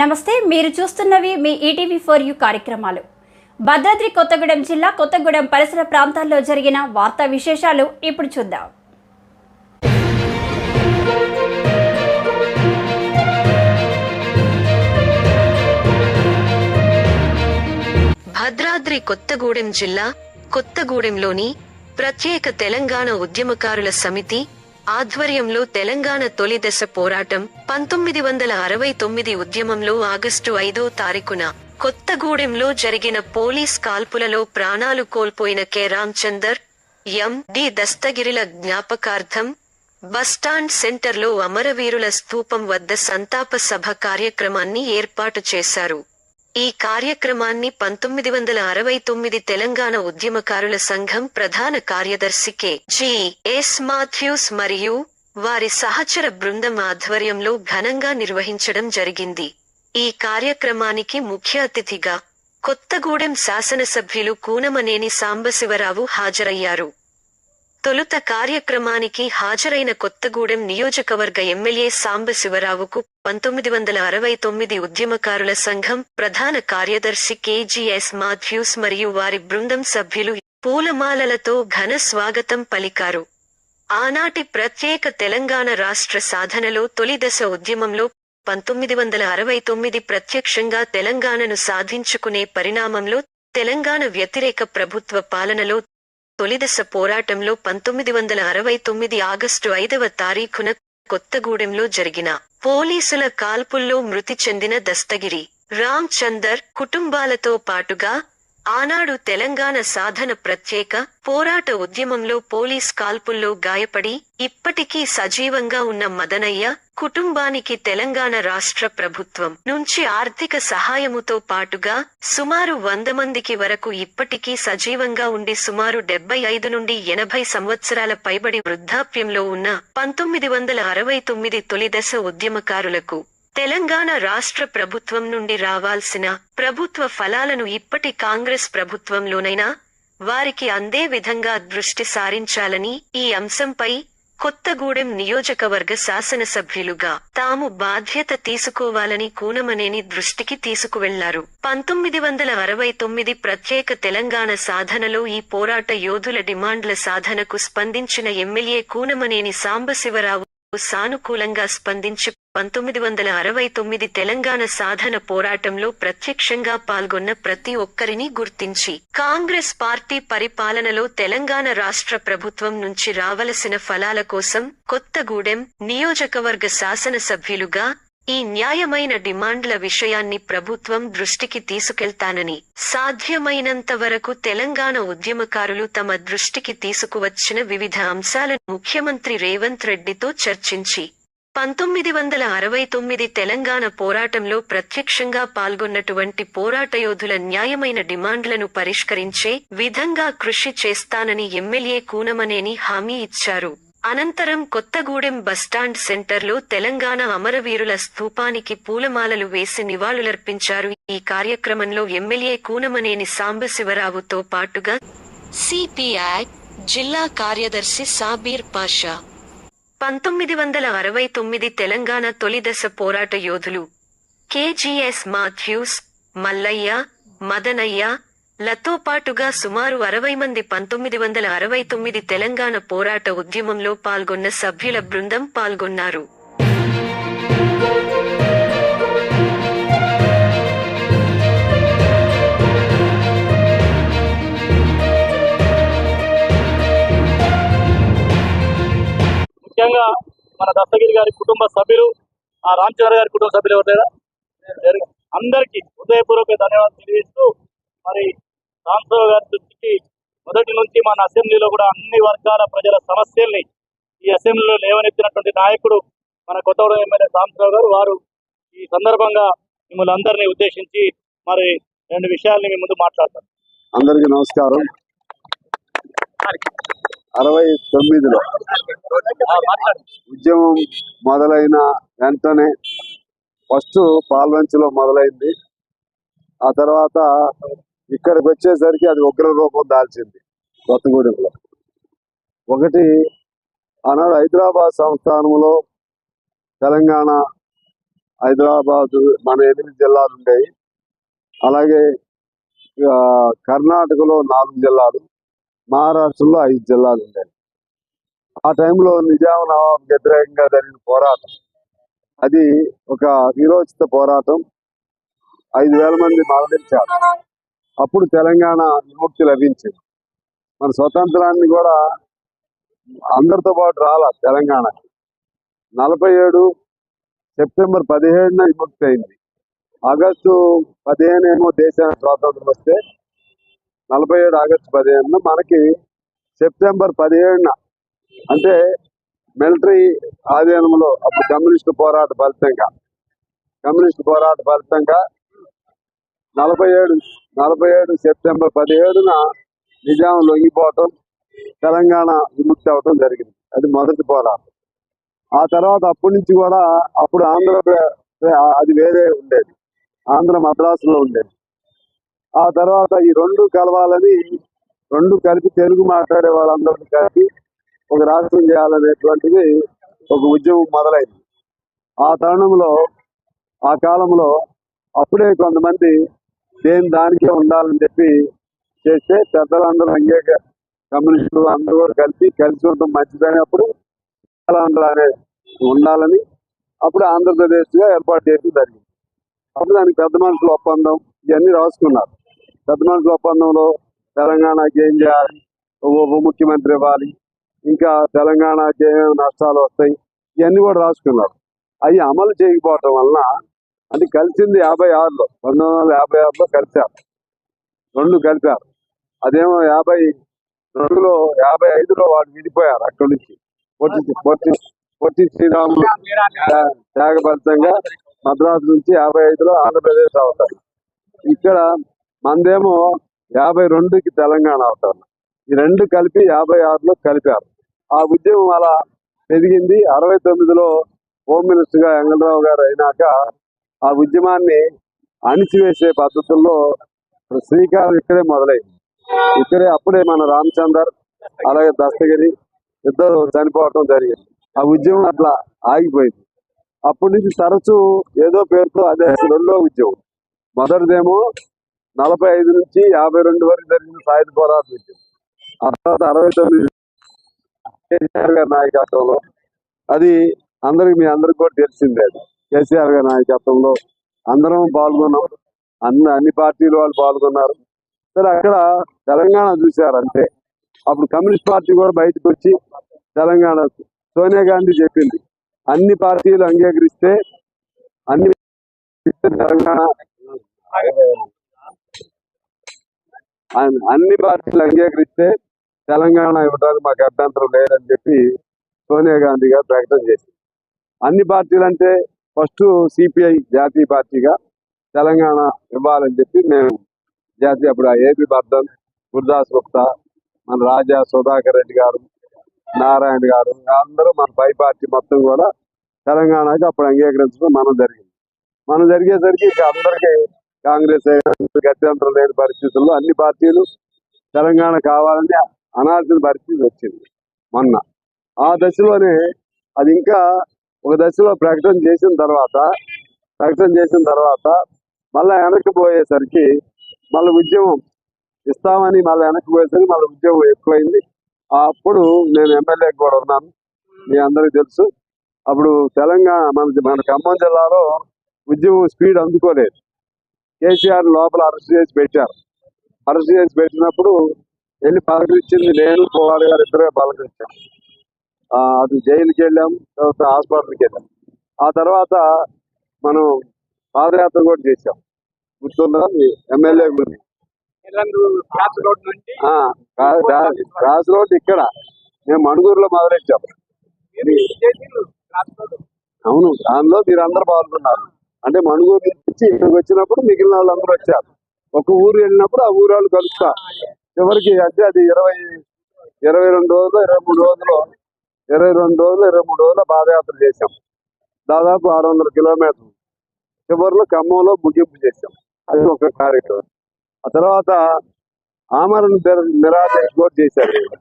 నమస్తే మీరు చూస్తున్నవి మీ ఈటీవీ ఫోర్ యూ కార్యక్రమాలు. భద్రాద్రి కొత్తగూడెం జిల్లా కొత్తగూడెం పరిసర ప్రాంతాల్లో జరిగిన వార్తా విశేషాలు ఇప్పుడు చూద్దాం. భద్రాద్రి కొత్తగూడెం జిల్లా కొత్తగూడెంలోని ప్రత్యేక తెలంగాణ ఉద్యమకారుల సమితి ఆధ్వర్యంలో తెలంగాణ తొలి దశ పోరాటం పంతొమ్మిది వందల అరవై తొమ్మిది ఉద్యమంలో ఆగస్టు ఐదో తారీఖున కొత్తగూడెంలో జరిగిన పోలీస్ కాల్పులలో ప్రాణాలు కోల్పోయిన కె. రామచందర్ ఎం. డి. దస్తగిరిల జ్ఞాపకార్థం బస్టాండ్ సెంటర్లో అమరవీరుల స్తూపం వద్ద సంతాప సభ కార్యక్రమాన్ని ఏర్పాటు చేశారు. ఈ కార్యక్రమాన్ని పంతొమ్మిది వందల అరవై తొమ్మిది తెలంగాణ ఉద్యమకారుల సంఘం ప్రధాన కార్యదర్శి కె. జి. ఎస్. మాథ్యూస్ మరియు వారి సహచర బృందం ఆధ్వర్యంలో ఘనంగా నిర్వహించడం జరిగింది. ఈ కార్యక్రమానికి ముఖ్య అతిథిగా కొత్తగూడెం శాసనసభ్యులు కూనమనేని సాంబశివరావు హాజరయ్యారు. తొలుత కార్యక్రమానికి హాజరైన కొత్తగూడెం నియోజకవర్గ ఎమ్మెల్యే సాంబశివరావుకు పంతొమ్మిది వందల అరవై తొమ్మిది ఉద్యమకారుల సంఘం ప్రధాన కార్యదర్శి కేజీఎస్ మాథ్యూస్ మరియు వారి బృందం సభ్యులు పూలమాలలతో ఘన స్వాగతం పలికారు. ఆనాటి ప్రత్యేక తెలంగాణ రాష్ట్ర సాధనలో తొలి దశ ఉద్యమంలో పంతొమ్మిది వందల అరవై తొమ్మిది ప్రత్యక్షంగా తెలంగాణను సాధించుకునే పరిణామంలో తెలంగాణ వ్యతిరేక ప్రభుత్వ పాలనలో తొలిదశ పోరాటంలో పంతొమ్మిది వందల అరవై తొమ్మిది ఆగస్టు ఐదవ తారీఖున కొత్తగూడెంలో జరిగిన పోలీసుల కాల్పుల్లో మృతి చెందిన దస్తగిరి రామ్ చందర్ కుటుంబాలతో పాటుగా ఆనాడు తెలంగాణ సాధన ప్రత్యేక పోరాట ఉద్యమంలో పోలీస్ కాల్పుల్లో గాయపడి ఇప్పటికీ సజీవంగా ఉన్న మదనయ్య కుటుంబానికి తెలంగాణ రాష్ట్ర ప్రభుత్వం నుంచి ఆర్థిక సహాయముతో పాటుగా సుమారు వంద మందికి వరకు ఇప్పటికీ సజీవంగా ఉండి సుమారు డెబ్బై ఐదు నుండి ఎనభై సంవత్సరాల పైబడి వృద్ధాప్యంలో ఉన్న పంతొమ్మిది వందల అరవై తొమ్మిది తొలిదశ ఉద్యమకారులకు తెలంగాణ రాష్ట్ర ప్రభుత్వం నుండి రావాల్సిన ప్రభుత్వ ఫలాలను ఇప్పటి కాంగ్రెస్ ప్రభుత్వంలోనైనా వారికి అందే విధంగా దృష్టి సారించాలని ఈ అంశంపై కొత్తగూడెం నియోజకవర్గ శాసనసభ్యులుగా తాము బాధ్యత తీసుకోవాలని కూనమనేని దృష్టికి తీసుకువెళ్ళారు. పంతొమ్మిది వందల అరవై తొమ్మిది ప్రత్యేక తెలంగాణ సాధనలో ఈ పోరాట యోధుల డిమాండ్ల సాధనకు స్పందించిన ఎమ్మెల్యే కూనమనేని సాంబశివరావు సానుకూలంగా స్పందించి పంతొమ్మిది వందల అరవై తొమ్మిది తెలంగాణ సాధన పోరాటంలో ప్రత్యక్షంగా పాల్గొన్న ప్రతి ఒక్కరిని గుర్తించి కాంగ్రెస్ పార్టీ పరిపాలనలో తెలంగాణ రాష్ట్ర ప్రభుత్వం నుంచి రావలసిన ఫలాల కోసం కొత్తగూడెం నియోజకవర్గ శాసనసభ్యులుగా ఈ న్యాయమైన డిమాండ్ల విషయాన్ని ప్రభుత్వం దృష్టికి తీసుకెళ్తానని సాధ్యమైనంత వరకు తెలంగాణ ఉద్యమకారులు తమ దృష్టికి తీసుకువచ్చిన వివిధ అంశాలను ముఖ్యమంత్రి రేవంత్ రెడ్డితో చర్చించి పంతొమ్మిది వందల అరవై తొమ్మిది తెలంగాణ పోరాటంలో ప్రత్యక్షంగా పాల్గొన్నటువంటి పోరాట యోధుల న్యాయమైన డిమాండ్లను పరిష్కరించే విధంగా కృషి చేస్తానని ఎమ్మెల్యే కూనమనేని హామీ ఇచ్చారు. అనంతరం కొత్తగూడెం బస్టాండ్ సెంటర్లో తెలంగాణ అమరవీరుల స్తూపానికి పూలమాలలు వేసి నివాళులర్పించారు. ఈ కార్యక్రమంలో ఎమ్మెల్యే కూనమనేని సాంబశివరావుతో పాటుగా సిపిఐ జిల్లా కార్యదర్శి సాబీర్ పాషా. పంతొమ్మిది వందల అరవై తొమ్మిది తెలంగాణ తొలిదశ పోరాట యోధులు కేజీఎస్ మాథ్యూస్ మల్లయ్య మదనయ్య లతో పాటుగా సుమారు అరవై మంది పంతొమ్మిది వందల అరవై తొమ్మిది తెలంగాణ పోరాట ఉద్యమంలో పాల్గొన్న సభ్యుల బృందం పాల్గొన్నారు. ముఖ్యంగా మన దత్తగిరి గారి కుటుంబ సభ్యులు ఆ రామచంద్ర గారి కుటుంబ సభ్యులు ఎవరు అందరికీ హృదయపూర్వక ధన్యవాదాలు తెలియజేస్తూ మరి రామచంద్ర గారి దృష్టికి మొదటి నుంచి మన అసెంబ్లీలో కూడా అన్ని వర్గాల ప్రజల సమస్యల్ని ఈ అసెంబ్లీలో లేవనెత్తినటువంటి నాయకుడు మన కొత్తగూడెం ఎమ్మెల్యే సాంబశివరావు గారు వారు ఈ సందర్భంగా మిమ్మల్ని అందరినీ ఉద్దేశించి మరి రెండు విషయాల్ని మీ ముందు మాట్లాడతారు. అందరికీ నమస్కారం. అరవై తొమ్మిదిలో ఉద్యమం మొదలైన వెంటనే ఫస్ట్ పాల్వంచులో మొదలైంది. ఆ తర్వాత ఇక్కడికి వచ్చేసరికి అది ఉగ్ర రూపం దాల్చింది కొత్తగూడెంలో ఒకటి ఆనాడు హైదరాబాద్ సంస్థానంలో తెలంగాణ హైదరాబాద్ మన ఎనిమిది జిల్లాలు ఉండేవి. అలాగే కర్ణాటకలో నాలుగు జిల్లాలు మహారాష్ట్రలో ఐదు జిల్లాలు ఉండేవి. ఆ టైంలో నిజాం నవాబ్ వ్యతిరేకంగా జరిగిన పోరాటం అది ఒక విరోచిత పోరాటం. ఐదు వేల మంది మరణించారు. అప్పుడు తెలంగాణ విముక్తి లభించింది. మన స్వతంత్రాన్ని కూడా అందరితో పాటు రాలా తెలంగాణ నలభై ఏడు సెప్టెంబర్ పదిహేడున విముక్తి అయింది. ఆగస్టు పదిహేను ఏమో దేశానికి స్వాతంత్రం వస్తే నలభై ఏడు ఆగస్టు పదిహేనున మనకి సెప్టెంబర్ పదిహేడున అంటే మిలిటరీ ఆధీనంలో అప్పుడు కమ్యూనిస్టు పోరాట ఫలితంగా కమ్యూనిస్టు పోరాట ఫలితంగా నలభై ఏడు నలభై ఏడు సెప్టెంబర్ పదిహేడున నిజాం లొంగిపోవటం తెలంగాణ విముక్తి అవటం జరిగింది. అది మొదటి పోరాటం. ఆ తర్వాత అప్పటి నుంచి కూడా అప్పుడు ఆంధ్ర అది వేరే ఉండేది. ఆంధ్ర మద్రాసులో ఉండేది. ఆ తర్వాత ఈ రెండు కలవాలని రెండు కలిపి తెలుగు మాట్లాడే వాళ్ళందరినీ కలిపి ఒక రాష్ట్రం చేయాలనేటువంటిది ఒక ఉద్యమం మొదలైంది. ఆ తరుణంలో ఆ కాలంలో అప్పుడే కొంతమంది దేని దానికే ఉండాలని చెప్పి చేస్తే పెద్దలందరూ అంగీక కమ్యూనిస్టులు అందరూ కూడా కలిపి కలిసి ఉండడం మంచిదైనప్పుడు ఆంధ్ర అనే ఉండాలని అప్పుడు ఆంధ్రప్రదేశ్గా ఏర్పాటు చేయడం జరిగింది. అప్పుడు దానికి పెద్ద మనుషుల ఒప్పందం ఇవన్నీ రాసుకున్నారు. పెద్ద మనుషుల ఒప్పందంలో తెలంగాణకి ఏం చేయాలి? ఉప ముఖ్యమంత్రి ఇవ్వాలి. ఇంకా తెలంగాణకి ఏమేమి నష్టాలు వస్తాయి? ఇవన్నీ కూడా రాసుకున్నారు. అవి అమలు చేయకపోవటం వలన అది కలిసింది యాభై ఆరులో. పంతొమ్మిది వందల యాభై ఆరులో కలిశారు రెండు కలిశారు అదేమో యాభై రెండులో యాభై ఐదులో వాళ్ళు విడిపోయారు అక్కడి నుంచి. పొట్టి పొట్టి పొట్టి శ్రీరాములు త్యాగపరితంగా మద్రాసు నుంచి యాభై ఐదులో ఆంధ్రప్రదేశ్ అవుతారు. ఇక్కడ మందేమో యాభై రెండుకి తెలంగాణ అవుతారు. ఈ రెండు కలిపి యాభై ఆరులో కలిపారు. ఆ ఉద్యమం అలా పెరిగింది. అరవై తొమ్మిదిలో హోమ్ మినిస్టర్గా వెంగళరావు గారు అయినాక ఆ ఉద్యమాన్ని అణిచివేసే పద్ధతుల్లో శ్రీకారం ఇక్కడే మొదలైంది ఇక్కడే అప్పుడే మన రామచందర్ అలాగే దస్తగిరి ఇద్దరు చనిపోవటం జరిగింది. ఆ ఉద్యమం అట్లా ఆగిపోయింది. అప్పటి నుంచి తరచూ ఏదో పేరుతో అదే రెండో ఉద్యమం. మొదటిదేమో నలభై ఐదు నుంచి యాభై రెండు వరకు జరిగిన సాయుధ పోరాటం ఉద్యమం ఆ తర్వాత అరవై తొమ్మిది కేసీఆర్ గారి నాయకత్వంలో అది అందరికి మీ అందరికి కూడా తెలిసిందే అది. కేసీఆర్ గారి నాయకత్వంలో అందరం పాల్గొన్నాం. అన్ని అన్ని పార్టీల వాళ్ళు పాల్గొన్నారు. సరే అక్కడ తెలంగాణ చూశారు అంతే. అప్పుడు కమ్యూనిస్ట్ పార్టీ కూడా బయటకు వచ్చి తెలంగాణ సోనియా గాంధీ చెప్పింది. అన్ని పార్టీలు అంగీకరిస్తే అన్ని తెలంగాణ అన్- అన్ని పార్టీలు అంగీకరిస్తే తెలంగాణ ఇవ్వడానికి మాకు అభ్యంతరం లేదని చెప్పి సోనియా గాంధీ గారు ప్రకటన చేసింది అన్ని పార్టీలు అంటే ఫస్ట్ సిపిఐ జాతీయ పార్టీగా తెలంగాణ ఇవ్వాలని చెప్పి మేము జాతీయ అప్పుడు ఏపీ బర్ధన్ గురుదాస్ గుప్తా మన రాజా సుధాకర్ రెడ్డి గారు నారాయణ గారు అందరూ మన పై పార్టీ మొత్తం కూడా తెలంగాణకి అప్పుడు అంగీకరించడం మనం జరిగింది. మనం జరిగేసరికి ఇక అందరికీ కాంగ్రెస్ గత్యంతరం లేని పరిస్థితుల్లో అన్ని పార్టీలు తెలంగాణ కావాలని అనాల్సిన పరిస్థితి వచ్చింది మొన్న. ఆ దశలోనే అది ఇంకా ఒక దశలో ప్రకటన చేసిన తర్వాత ప్రకటన చేసిన తర్వాత మళ్ళా వెనక్కి పోయేసరికి మళ్ళీ ఉద్యమం ఇస్తామని మళ్ళీ వెనక్కి పోయేసరికి మళ్ళీ ఉద్యమం ఎక్కువైంది. అప్పుడు నేను ఎమ్మెల్యే కూడా ఉన్నాను. మీ అందరికీ తెలుసు. అప్పుడు తెలంగాణ మన మన ఖమ్మం జిల్లాలో ఉద్యమం స్పీడ్ అందుకోలేదు. కేసీఆర్ లోపల అరెస్ట్ చేసి పెట్టారు. అరెస్ట్ చేసి పెట్టినప్పుడు వెళ్ళి పలకరించింది నేను పోవాలి గారు ఇద్దరే పలకరించాను ఆ, అది జైలుకి వెళ్ళాం తర్వాత హాస్పిటల్కి వెళ్ళాం. ఆ తర్వాత మనం పాదయాత్ర కూడా చేశాం. గుర్తుందా? ఎమ్మెల్యే గురించి. క్రాస్ రోడ్ ఇక్కడ. మేము మణుగూరులో మొదలెట్టాం. అవును దానిలో మీరు అందరు పాల్గొన్నారు. అంటే మణుగూరు నుంచి ఇక్కడికి వచ్చినప్పుడు మిగిలిన వాళ్ళందరూ వచ్చారు. ఒక ఊరు వెళ్ళినప్పుడు ఆ ఊరు వాళ్ళు కలుస్తా చివరికి అంటే అది ఇరవై ఇరవై రెండు రోజులు ఇరవై మూడు రోజులు ఇరవై రెండు రోజులు ఇరవై మూడు రోజులు పాదయాత్ర చేశాం. దాదాపు ఆరు వందల కిలోమీటర్లు. చివరిలో ఖమ్మంలో ముగింపు చేశాం. అది ఒక కార్యక్రమం. ఆ తర్వాత ఆమరణ నిర- కూడా చేశారు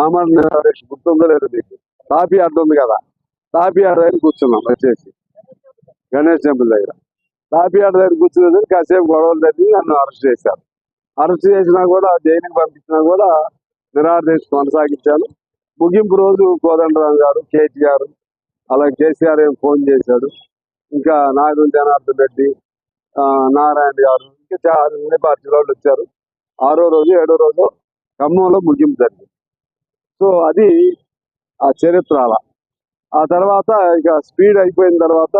ఆమరణ నిరాదీక్ష గుర్తుందో లేదు మీకు. తాపి అడ్డు ఉంది కదా. తాపి అడ్డ దగ్గర కూర్చున్నాం వచ్చేసి. గణేష్ టెంపుల్ దగ్గర. తాపియాడ దగ్గర కూర్చున్నది కాసేపు గొడవలు తగ్గి నన్ను అరెస్ట్ చేశారు. అరెస్ట్ చేసినా కూడా జైలుకి పంపించినా కూడా నిరాదేశ కొనసాగించాను. ముగింపు రోజు కోదండరామ్ గారు కేటీఆర్ అలాగే కేసీఆర్ ఏం ఫోన్ చేశాడు. ఇంకా నాయుడు జనార్దన్ రెడ్డి ఆ, నారాయణ గారు ఇంకా చాలా అన్ని పార్టీల వాళ్ళు వచ్చారు. ఆరో రోజు ఏడో రోజు ఖమ్మంలో ముగింపు జరిగింది. సో అది ఆ చరిత్ర అలా. ఆ తర్వాత ఇక స్పీడ్ అయిపోయిన తర్వాత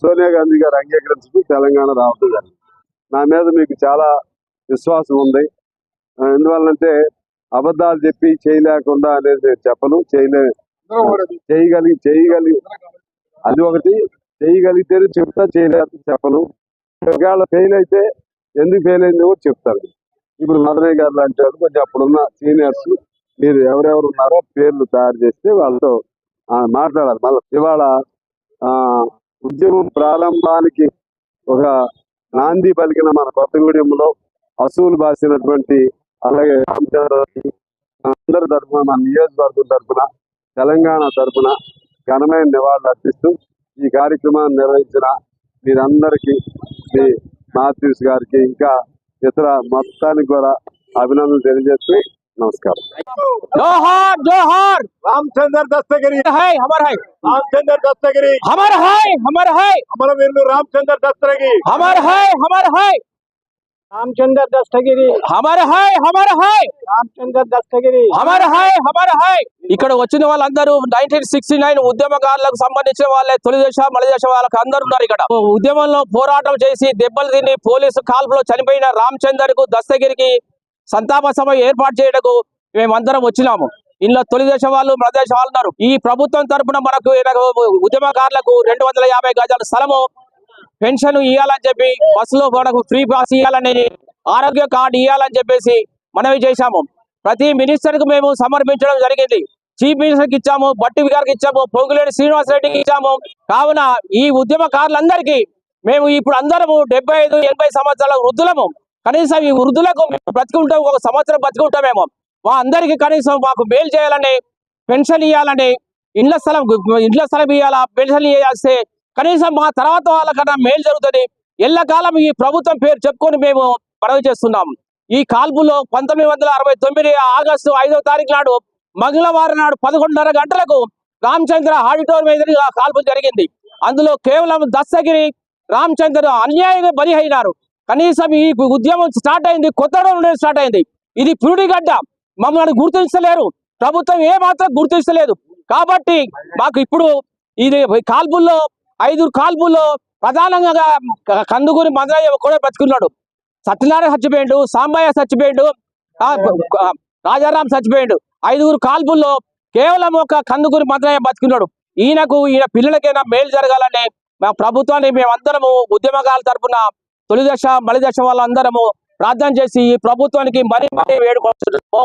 సోనియా గాంధీ గారు అంగీకరించుకుని తెలంగాణ రావడం జరిగింది. నా మీద మీకు చాలా విశ్వాసం ఉంది. ఎందువల్లంటే అబద్ధాలు చెప్పి చేయలేకుండా అనేది నేను చెప్పను. చేయలే చేయగలిగి చేయగలిగి అది ఒకటి. చేయగలిగితేనే చెప్తా చేయలేక చెప్పను. ఒకవేళ ఫెయిల్ అయితే ఎందుకు ఫెయిల్ అయిందో కూడా చెప్తారు ఇప్పుడు మదనయ్య గారు లాంటి వాళ్ళు కొంచెం అప్పుడున్న సీనియర్స్ మీరు ఎవరెవరు ఉన్నారో పేర్లు తయారు చేస్తే వాళ్ళతో ఆ, మాట్లాడాలి. మళ్ళీ ఇవాళ ఆ, ఉద్యమం ప్రారంభానికి ఒక నాంది పలికిన మన కొత్తగూడెంలో అసూలు బాసినటువంటి అలాగే అందరి తరఫున మా నియోజకవర్గం తరఫున తెలంగాణ తరఫున ఘనమైన నివాళులు అర్పిస్తూ ఈ కార్యక్రమాన్ని నిర్వహించిన మీరందరికీ మీ మాథ్యూస్ గారికి ఇంకా ఇతర మొత్తానికి కూడా అభినందనలు తెలియజేస్తూ నమస్కారం. జోహార్ జోహార్! రామచందర్ దస్తగిరి హై హమర్ హై! రామచందర్ దస్తగిరి హమర్ హై హమర్ హై! అమరవీరులు రామచందర్ దస్తగిరి హమర్ హై హమర్ హై! రామచందర్ దస్తగిరి हमारा है हमारा है రామచందర్ దస్తగిరి हमारा है हमारा है ఇక్కడ వచ్చిన వాళ్ళందరూ నైన్టీన్ సిక్స్టీ నైన్ ఉద్యమకారులకు సంబంధించిన వాళ్ళే తొలి దేశ మలి దేశ వాళ్ళకి అందరు ఉన్నారు ఇక్కడ ఉద్యమంలో పోరాటం చేసి దెబ్బలు తిని పోలీసు కాల్పులో చనిపోయిన రామచందర్ కు దస్తగిరికి సంతాప సభ ఏర్పాటు చేయటకు మేమందరం వచ్చినాము ఇందులో తొలి దేశ వాళ్ళు మన దేశ వాళ్ళు ఉన్నారు ఈ ప్రభుత్వం తరపున మనకు ఈయనకు ఉద్యమకారులకు రెండు వందల యాభై గజాల స్థలము పెన్షన్ ఇవ్వాలని చెప్పి బస్సులో మనకు ఫ్రీ పాస్ ఇవ్వాలని ఆరోగ్య కార్డు ఇవ్వాలని చెప్పేసి మనవి చేశాము. ప్రతి మినిస్టర్కు మేము సమర్పించడం జరిగింది. చీఫ్ మినిస్టర్కి ఇచ్చాము బట్టి గారికి ఇచ్చాము పొంగులేని శ్రీనివాస్ రెడ్డికి ఇచ్చాము. కావున ఈ ఉద్యమకారులందరికీ మేము ఇప్పుడు అందరము డెబ్బై ఐదు ఎనభై సంవత్సరాల వృద్ధులము. కనీసం ఈ వృద్ధులకు మేము బ్రతుకుంటాం ఒక సంవత్సరం బ్రతుకుంటామేమో. మా అందరికి కనీసం మాకు మేలు చేయాలని పెన్షన్ ఇవ్వాలని ఇండ్ల స్థలం ఇండ్ల స్థలం ఇవ్వాలా పెన్షన్ ఇవ్వాల్స్తే కనీసం మా తర్వాత వాళ్ళకన్నా మేలు జరుగుతుంది. ఎల్లకాలం ఈ ప్రభుత్వం పేరు చెప్పుకొని మేము పడవ చేస్తున్నాం. ఈ కాల్పులో పంతొమ్మిది వందల అరవై తొమ్మిది ఆగస్టు ఐదో తారీఖు నాడు మంగళవారం నాడు పదకొండున్నర గంటలకు రామచంద్ర ఆడిటోరియం ఎదురుగా కాల్పు జరిగింది. అందులో కేవలం దస్తగిరి రామచంద్ర అన్యాయంగా బలి అయినారు కనీసం ఈ ఉద్యమం స్టార్ట్ అయింది కొత్త నుండి స్టార్ట్ అయింది. ఇది పురుడిగడ్డ. మమ్మల్ని గుర్తించలేరు. ప్రభుత్వం ఏ మాత్రం గుర్తించలేదు. కాబట్టి మాకు ఇప్పుడు ఇది కాల్పుల్లో ఐదుగురు కాల్పుల్లో ప్రధానంగా కందుకూరి మదనయ్య కూడా బతుకున్నాడు. సత్యనారాయణ చచ్చిపోయాడు సాంబయ్య చచ్చిపోయాడు రాజారాం చచ్చిపోయాడు. ఐదుగురు కాల్పుల్లో కేవలం ఒక కందుకూరి మదనయ్య బతుకున్నాడు. ఈయనకు ఈయన పిల్లలకైనా మేలు జరగాలని మా ప్రభుత్వాన్ని మేమందరము ఉద్యమకాల తరపున తొలి దశ మలి వాళ్ళందరము ప్రార్థన చేసి ఈ ప్రభుత్వానికి మరీ మరీ వేడుకొస్తున్నాము